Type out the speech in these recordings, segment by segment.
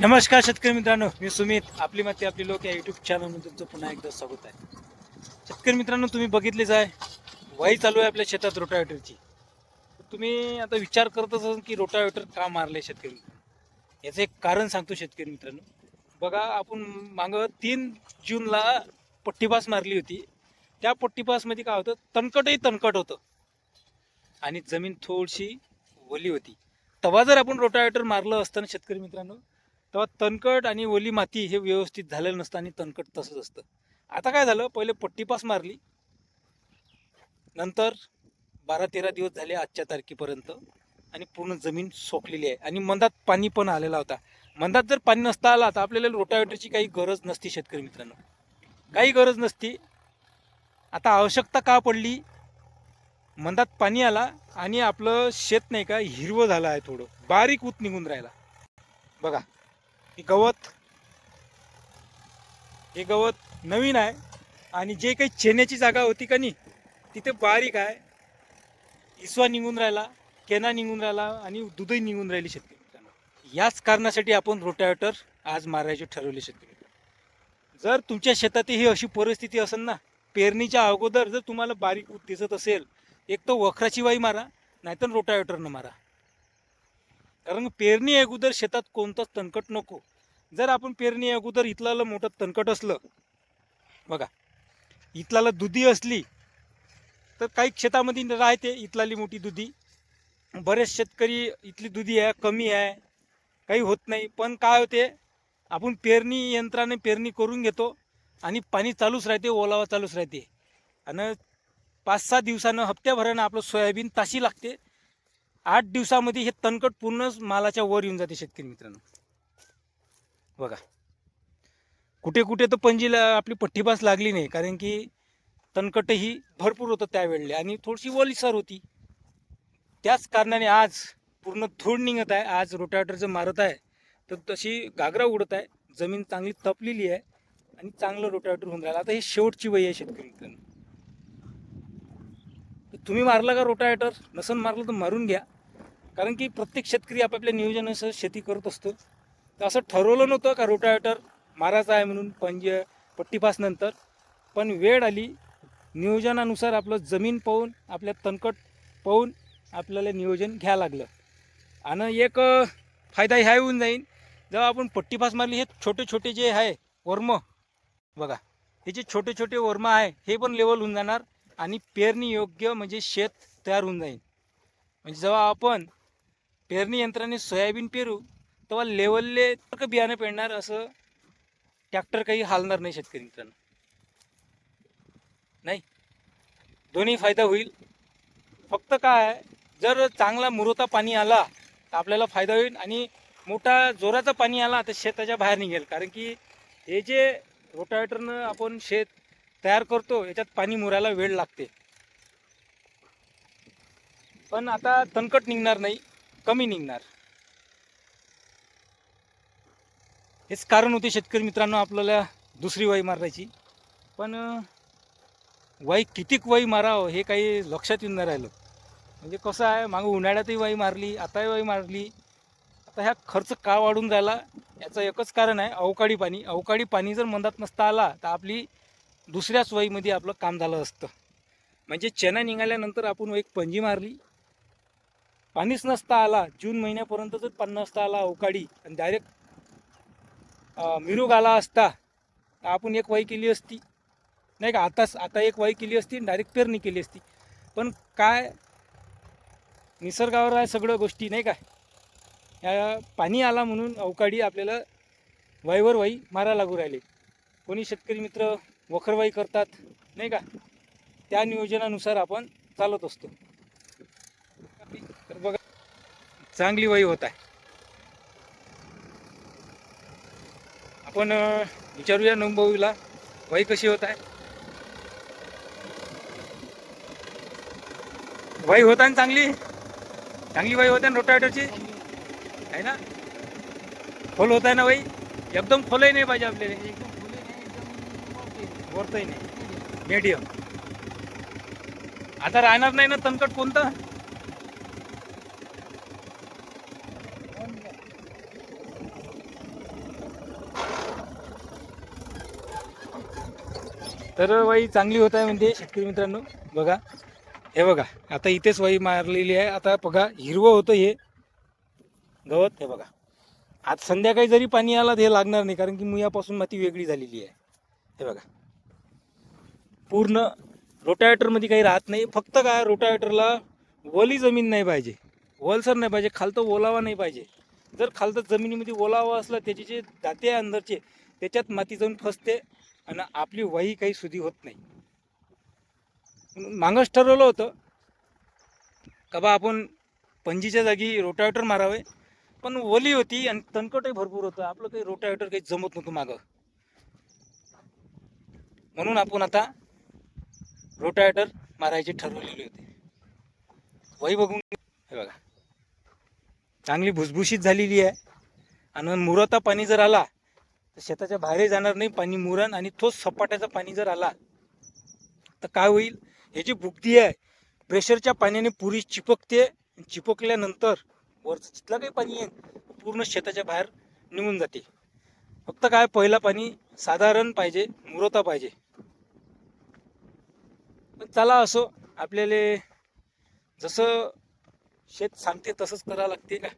नमस्कार शेतकरी मित्रांनो मी सुमित. आपली माती आपली लोक या युट्यूब चॅनलमध्ये तुमचं पुन्हा एकदा स्वागत आहे. शेतकरी मित्रांनो तुम्ही बघितलेच आहे वाई चालू आहे आपल्या शेतात रोटावेटरची. तुम्ही आता विचार करत असाल की रोटावेटर का मारले शेतकरी मित्रांनो? याचं एक कारण सांगतो शेतकरी मित्रांनो. बघा आपण मागं तीन जूनला पट्टीपास मारली होती. त्या पट्टीपासमध्ये काय होतं तणकटही तणकट होतं. आणि जमीन थोडीशी ओली होती. तेव्हा जर आपण रोटावेटर मारलं असतं ना शेतकरी मित्रांनो तेव्हा तणकट आणि ओली माती हे व्यवस्थित झालेलं नसतं आणि तणकट तसंच असतं. आता काय झालं? पहिले पट्टीपास मारली. नंतर बारा तेरा दिवस झाले आजच्या तारखेपर्यंत आणि पूर्ण जमीन सोकलेली आहे. आणि मंदात पाणी पण आलेला होता. मंदात जर पाणी नसता आला तर आपल्याला रोटावेटरची काही गरज नसती शेतकरी मित्रांनो. काही गरज नसती. आता आवश्यकता का पडली? मंदात पाणी आला आणि आपलं शेत नाही का हिरवं झालं आहे थोडं. बारीक ऊत निघून राहिला. बघा. हे गवत हे गवत नवीन आहे आणि जे काही चेन्याची जागा होती का नाही तिथे बारीक आहे. इसवा निघून राहिला केना निघून राहिला आणि दुधही निघून राहिली शेतकरी मित्रांनो. याच कारणासाठी आपण रोटावेटर आज मारायचे ठरवले शेतकरी जर तुमच्या शेतात ही अशी परिस्थिती असेल ना पेरणीच्या अगोदर जर तुम्हाला बारीक दिसत असेल एक तर वखराची वाई मारा नाहीतर रोटावेटरनं मारा. कारण पेरणी अगोदर शेतात कोणतंच तणकट नको. जर आपण पेरणी अगोदर इथलाला मोठं तणकट असलं बघा इथलाला दुधी असली तर काही शेतामध्ये राहते इथलाली मोठी दुधी. बरेच शेतकरी इथली दुधी आहे कमी आहे काही होत नाही. पण काय होते आपण पेरणी यंत्राने पेरणी करून घेतो आणि पाणी चालूच राहते ओलावा चालूच राहते. आणि पाच सहा दिवसानं हप्त्याभरानं आपलं सोयाबीन ताशी लागते. आठ दिवसामध्ये हे तणकट पूर्णच मालाच्या वर येऊन जाते शेतकरी मित्रांनो. बघा. कुठे कुठे तर पंजीला आपली पट्टीपास लागली नाही कारण की तणकटही भरपूर होतं त्यावेळेला आणि थोडीशी ओलीसर होती. त्याच कारणाने आज पूर्ण धूळ निघत आहे आज रोटावेटर जर मारत आहे तर तशी घागरा उडत आहे जमीन चांगली तपलेली आहे आणि चांगलं रोटावेटर होऊन राहिलं. आता हे शेवटची वय आहे शेतकरी मित्रांनो. तुम्ही मारला का रोटावेटर? नसन मारलं तर मारून घ्या. कारण की प्रत्येक शेतकरी आपापल्या नियोजनासह शेती करत असतो. तर असं ठरवलं नव्हतं का रोटावेटर मारायचा आहे म्हणून पंजे पट्टीपासनंतर पण वेळ आली नियोजनानुसार आपलं जमीन पाहून आपल्या तणकट पाहून आपल्याला नियोजन घ्या लागलं. आणि एक फायदा ह्या होऊन जाईल जेव्हा आपण पट्टीपास मारली हे छोटे छोटे जे आहे वर्म बघा हे जे छोटे छोटे वर्म आहे हे पण लेवल होऊन जाणार आणि पेरणी योग्य म्हणजे शेत तयार होऊन जाईल म्हणजे जेव्हा आपण पेरणी यंत्राने सोयाबीन पेरू तेव्हा लेवलले तर बियाणं पेरणार असं ट्रॅक्टर काही हालणार नाही शेतकरी मित्रांनो. नाही? दोन्ही फायदा होईल. फक्त काय जर चांगला मुरवता पाणी आला तर आपल्याला फायदा होईल आणि मोठा जोराचा पाणी आला तर शेताच्या बाहेर निघेल. कारण की हे जे रोटावेटरनं आपण शेत तयार करतो याच्यात पाणी मुरायला वेळ लागते. पण आता तणकट निघणार नाही. कमी निघणार. हेच कारण होते शेतकरी मित्रांनो आपल्याला दुसरी वाई मारायची. पण वाई कितीक वाई मारावं हे काही लक्षात येऊन नाही राहिलं. म्हणजे कसं आहे मागं उन्हाळ्यातही वाई मारली आताही वाई मारली. आता ह्या खर्च का वाढून राहिला याचं एकच कारण आहे अवकाळी पाणी. अवकाळी पाणी जर मंदात नसता आला तर आपली दुसऱ्याच वाईमध्ये आपलं काम झालं असतं. म्हणजे चना निघाल्यानंतर आपण एक पंजी मारली पाणीच नसता आला जून महिन्यापर्यंत जर पाणी नसता आला अवकाळी आणि डायरेक्ट मिरूग आला असता तर आपण एक वाई केली असती. नाही का आताच आता एक वाई केली असती आणि डायरेक्ट पेरणी केली असती. पण काय निसर्गावर आहे सगळं गोष्टी नाही का? या पाणी आला म्हणून अवकाळी आपल्याला वाईवर वाई मारा लागू राहिले. कोणी शेतकरी मित्र वखरवाई करतात नाही का? त्या नियोजनानुसार आपण चालत असतो तर बघा चांगली वही होत आहे. आपण विचारूया नंबवीला वही कशी होत आहे? वही होत आहे ना चांगली? चांगली वाई होत आहे ना रोटावेटरची? आहे ना? खोल होत आहे ना वही? एकदम खोलही नाही पाहिजे आपल्याला. वरतही नाही. मीडियम. आता राहणार नाही ना तणकट कोणतं? तर वाई चांगली होत आहे म्हणते शेतकरी मित्रांनो. बघा. हे बघा. आता इथेच वाई मारलेली आहे. आता बघा हिरवं होतं हे. गवत हे बघा. आज संध्याकाळी जरी पाणी आला तर हे लागणार नाही कारण की मुयापासून माती वेगळी झालेली आहे. हे बघा. पूर्ण रोटावेटरमध्ये काही राहत नाही. फक्त काय रोटावेटरला वली जमीन नाही पाहिजे. वलसर नाही पाहिजे. खालतं ओलावा नाही पाहिजे. जर खालतं जमिनीमध्ये ओलावा असला त्याचे जे दाते आहे अंदरचे त्याच्यात माती जाऊन फसते आणि आपली वाही काही सुधी होत नाही. म्हणून मागच ठरवलं होतं का बा आपण पंजीच्या जागी रोटावेटर मारावे. पण ओली होती आणि तणकटही भरपूर होतं. आपलं काही रोटावेटर काही जमत नव्हतं मागं. म्हणून आपण आता रोटावेटर मारायचे ठरवलेले होते. वही बघून हे बघा. चांगली भुसभुशीत झालेली आहे. आणि मुरता पाणी जर आला तर शेताच्या बाहेरही जाणार नाही पाणी मुरण आणि तोच सपाट्याचा पाणी जर आला तर काय होईल? हे जी बुगदी आहे प्रेशरच्या पाण्याने पुरी चिपकते चिपकल्यानंतर वरचं जिथलं काही पाणी येईल पूर्ण शेताच्या बाहेर निघून जाते. फक्त काय पहिला पाणी साधारण पाहिजे मुरवता पाहिजे. पण चला असो आपल्याला जसं शेत सांगते तसंच करावं लागते का?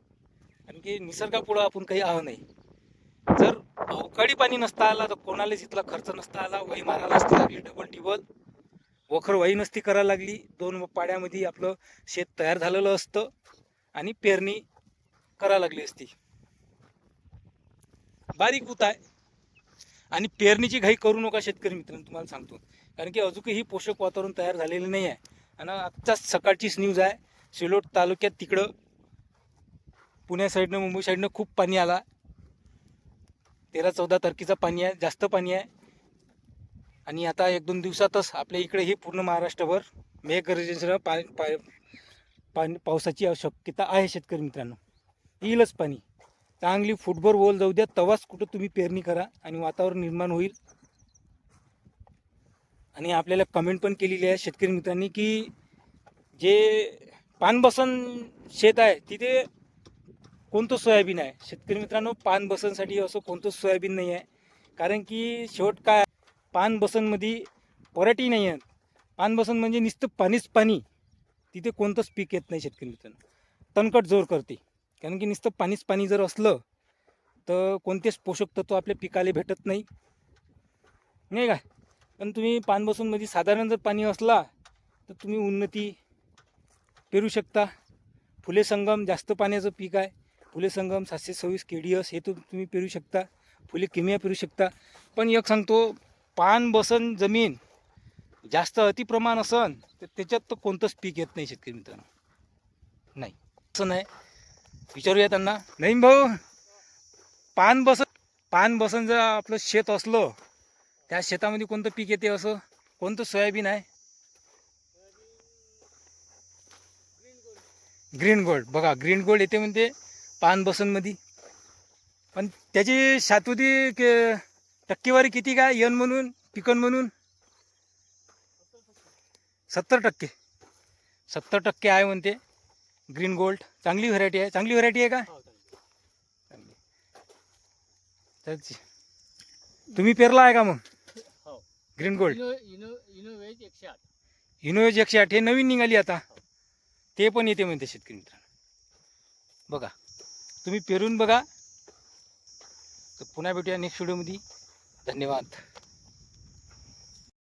आणखी निसर्गापुढं आपण काही आहो नाही. जर अवकाळी पाणी नसता आला तर कोणालाच इथला खर्च नसता आला. वही मारायला असती लागली डबल टिबल वखर वही नसती करायला लागली. दोन पाड्यामध्ये आपलं शेत तयार झालेलं असतं आणि पेरणी करायला लागली असती. बारीक उत आहे. आणि पेरणीची घाई करू नका शेतकरी मित्रांनो तुम्हाला सांगतो. कारण की अजूनही पोषक वातावरण तयार झालेलं नाही आहे. आणि आत्ताच सकाळचीच न्यूज आहे. सिलोट तालुक्यात तिकडं पुण्या साईडनं मुंबई साईडनं खूप पाणी आला. तेरा चौदा तारखेचा पाणी आहे जास्त पाणी आहे. आणि आता एक दोन दिवसातच आपल्या इकडेही पूर्ण महाराष्ट्रभर मेघगर्जनेसह पाणी पा पाणी पावसाची आवश्यकता आहे शेतकरी मित्रांनो. येईलच पाणी. चांगली फुटभर ओल जाऊ द्या तवाच कुठं तुम्ही पेरणी करा आणि वातावरण निर्माण होईल. आणि आपल्याला कमेंट पण केलेली आहे शेतकरी मित्रांनी की जे पानबसन शेत आहे तिथे कोणतं सोयाबीन आहे? शेतकरी मित्रांनो पान बसनसाठी असं कोणतं सोयाबीन नाही आहे कारण की शेवट काय पान बसनमध्ये पराठी नाही आहेत पान बसन म्हणजे नुसतं पाणीच पाणी. तिथे कोणतंच पीक येत नाही शेतकरी मित्रांनो. तणकट जोर करते. कारण की नुसतं पाणीच पाणी जर असलं तर कोणतेच पोषक तत्व आपल्या पिकाला भेटत नाही. नाही का? पण तुम्ही पान बसूनमध्ये साधारण जर पाणी असला तर तुम्ही उन्नती पेरू शकता. फुले संगम जास्त पाण्याचं पीक आहे. फुले संगम सातशे सव्वीस के डी एस हे तर तुम्ही पेरू शकता. फुले किमिया पेरू शकता. पण एक सांगतो पान बसन जमीन जास्त अतिप्रमाण असन तर त्याच्यात तर कोणतंच पीक येत नाही शेतकरी मित्रांनो. नाही. असं नाही. विचारूया त्यांना. नाही भाऊ पान बसन पान बसन जर आपलं शेत असलं त्या शेतामध्ये कोणतं पीक येते असं? कोणतं सोयाबीन आहे? Green gold. बघा ग्रीन गोल्ड येते म्हणते. पान बसनमध्ये पण त्याची शातुती के- टक्केवारी किती काय? यन म्हणून पिकन म्हणून? सत्तर टक्के. सत्तर टक्के आहे म्हणते. Green gold. चांगली व्हरायटी आहे. चांगली व्हरायटी आहे का. तर ती- तुम्ही पेरला आहे का मग? हो. Green gold. इनोवेज एकशे आठ. हे नवीन निघाली आता. ते पण येते म्हणते शेतकरी मित्रांनो. बघा. तुम्ही पेरून बघा. तर पुन्हा भेटूया नेक्स्ट व्हिडिओमध्ये धन्यवाद.